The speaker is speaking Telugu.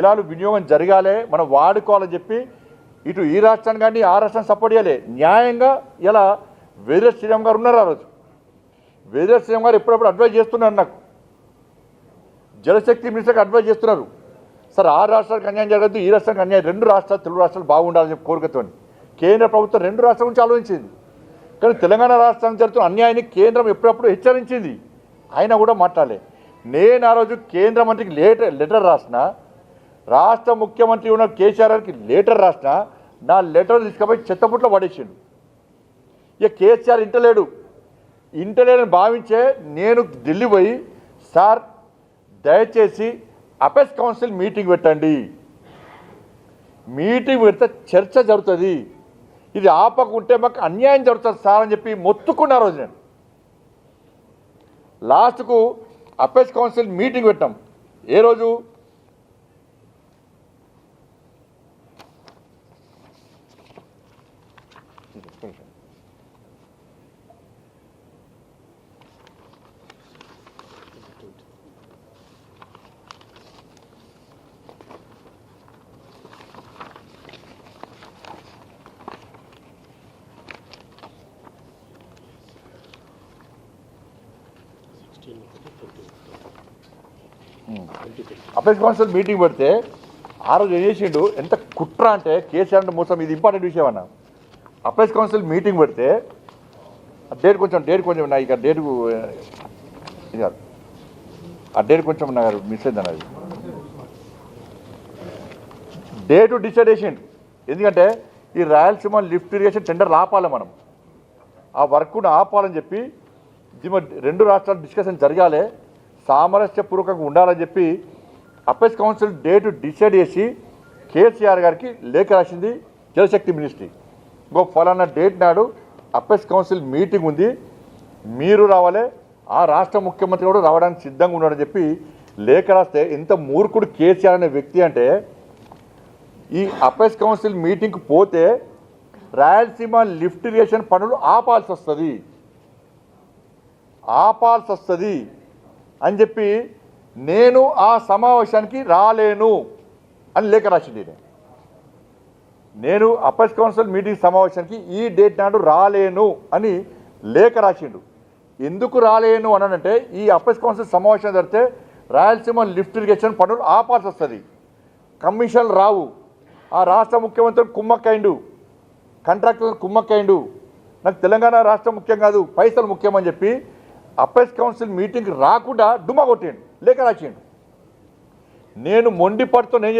జలాలు వినియోగం జరగాలి మనం వాడుకోవాలని చెప్పి ఇటు ఈ రాష్ట్రాన్ని కానీ ఆ రాష్ట్రాన్ని సపోర్ట్ చేయాలి. న్యాయంగా ఇలా వేరే శ్రీరామ్ గారు ఉన్నారు ఆ రోజు. వేరే శ్రీరామ్ గారు ఎప్పుడప్పుడు అడ్వైజ్ చేస్తున్నారు నాకు. జలశక్తి మినిస్టర్కి అడ్వైజ్ చేస్తున్నారు. సార్ ఆ రాష్ట్రాలకు అన్యాయం జరగద్దు ఈ రాష్ట్రానికి అన్యాయం రెండు రాష్ట్రాలు తెలుగు రాష్ట్రాలు బాగుండాలని చెప్పి కోరికతో కేంద్ర ప్రభుత్వం రెండు రాష్ట్రాల గురించి ఆలోచించింది. కానీ తెలంగాణ రాష్ట్రానికి జరుగుతున్న అన్యాయాన్ని కేంద్రం ఎప్పుడప్పుడు హెచ్చరించింది. అయినా కూడా మాట్లాడలే. నేను ఆ రోజు కేంద్ర మంత్రికి లేటర్ లెటర్ రాసిన రాష్ట్ర ముఖ్యమంత్రి ఉన్న కేసీఆర్ గారికి లెటర్ రాసిన నా లెటర్ తీసుకుపోయి చెత్తపుట్లో పడేసిండు. ఇక కేసీఆర్ ఇంటలేడు. ఇంటలేడని భావించే నేను ఢిల్లీ పోయి సార్ దయచేసి అపెస్ కౌన్సిల్ మీటింగ్ పెట్టండి. మీటింగ్ పెడితే చర్చ జరుగుతుంది. ఇది ఆపకుంటే మాకు అన్యాయం జరుగుతుంది సార్ అని చెప్పి మొత్తుకున్న రోజు నేను. లాస్ట్కు అపెస్ కౌన్సిల్ మీటింగ్ పెట్టాం. ఏ రోజు? అపెక్స్ కౌన్సిల్ మీటింగ్ పెడితే ఆ రోజు ఏం చేసిండు? ఎంత కుట్ర అంటే కేసీఆర్ అంటే మోసం ఇది ఇంపార్టెంట్ విషయం అన్న. అపెక్స్ కౌన్సిల్ మీటింగ్ పెడితే డేట్ కొంచెం డేట్ కొంచెం నా ఇక డేట్ ఇది కాదు. ఆ డేట్ కొంచెం నాకు మిస్ అయింది అన్నది. డేటు డిసైడ్ చేసిండు. ఎందుకంటే ఈ రాయలసీమ లిఫ్ట్ ఇరిగేషన్ టెండర్ ఆపాలి మనం. ఆ వర్క్ను ఆపాలని చెప్పి ఇది రెండు రాష్ట్రాల డిస్కషన్ జరగాలి. సామరస్యపూర్వకంగా ఉండాలని చెప్పి అపెస్ కౌన్సిల్ డేట్ డిసైడ్ చేసి కేసీఆర్ గారికి లేఖ రాసింది జలశక్తి మినిస్ట్రీ. ఇంకో ఫలానా డేట్ నాడు అపెస్ కౌన్సిల్ మీటింగ్ ఉంది. మీరు రావాలి ఆ రాష్ట్ర ముఖ్యమంత్రి కూడా రావడానికి సిద్ధంగా ఉన్నాడని చెప్పి లేఖ రాస్తే ఇంత మూర్ఖుడు కేసీఆర్ అనే వ్యక్తి అంటే ఈ అపెస్ కౌన్సిల్ మీటింగ్కి పోతే రాయలసీమ లిఫ్ట్ ఇరిగేషన్ పనులు ఆపాల్సి వస్తుంది. ఆపాల్సి వస్తుంది అని చెప్పి నేను ఆ సమావేశానికి రాలేను అని లేఖ రాసింది నేను నేను అపెస్ కౌన్సిల్ మీటింగ్ సమావేశానికి ఈ డేట్ నాడు రాలేను అని లేఖ రాసిండు. ఎందుకు రాలేను అనంటే ఈ అపెస్ కౌన్సిల్ సమావేశం జరిగితే రాయలసీమ లిఫ్ట్ ఇరిగేషన్ పనులు ఆపాల్సి వస్తుంది. కమిషన్ రావు. ఆ రాష్ట్ర ముఖ్యమంత్రి కుమ్మక్కైండు కాంట్రాక్టర్ కుమ్మక్కైండు నాకు తెలంగాణ రాష్ట్రం ముఖ్యం కాదు పైసలు ముఖ్యమని చెప్పి అప్రైస్ కౌన్సిల్ మీటింగ్ రాకుండా డుమా కొట్టిండు లేఖ రాసిండు. నేను మొండిపడుతూ నేను